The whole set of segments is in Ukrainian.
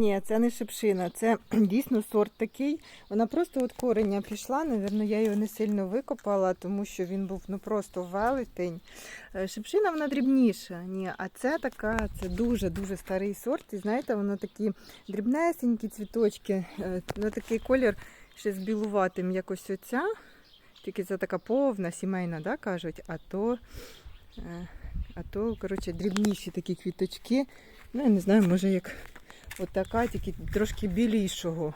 Ні, це не шипшина, це дійсно сорт такий. Вона просто от кореня пішла. Навірно, я його не сильно викопала, тому що він був ну просто велетень. Е, Шипшина вона дрібніша. Ні, а це така, це дуже-дуже старий сорт. І знаєте, воно такі дрібнесенькі цвіточки. Е, Ну, такий колір ще з білуватим, якось оця. Тільки це така повна, сімейна, да, кажуть, а то, е, а то коротше, дрібніші такі квіточки. Ну, я не знаю, може як От така, тільки трошки білішого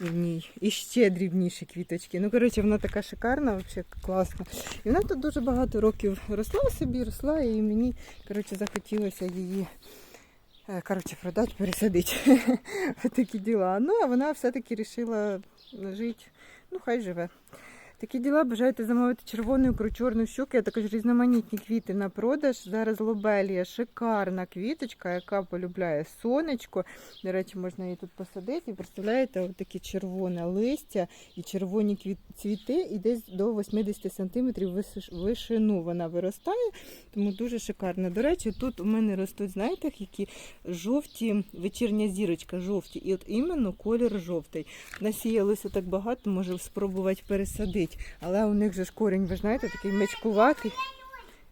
в ній. І ще дрібніші квіточки. Ну, коротше, вона така шикарна, взагалі класна. І вона тут дуже багато років росла собі, росла, і мені коротше, захотілося її е, коротше, продати, пересадити. Такі діла. Ну, а вона все-таки вирішила жити. Ну, хай живе. Такі діла бажаєте замовити червону ікру, чорну щуку, а також різноманітні квіти на продаж. Зараз лобелія шикарна квіточка, яка полюбляє сонечко. До речі, можна її тут посадити. І представляєте, такі червоне листя і червоні цвіти, і десь до 80 см вишину вона виростає, тому дуже шикарно. До речі, тут у мене ростуть, знаєте, які жовті, вечірня зірочка жовті, і от іменно колір жовтий. Насіялося так багато, може спробувати пересадити. Але у них же ж корінь, ви знаєте, такий мечкуватий.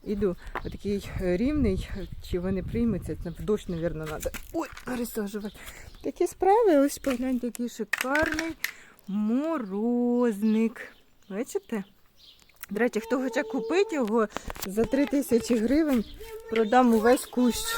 Іду, отакий е, рівний, чи вони приймуться, дощ, мабуть, треба. Ой, пересаджувати. Такі справи, ось погляньте, який шикарний морозник. Бачите? До речі, хто хоче купити його за 3 тисячі гривень, продам увесь кущ.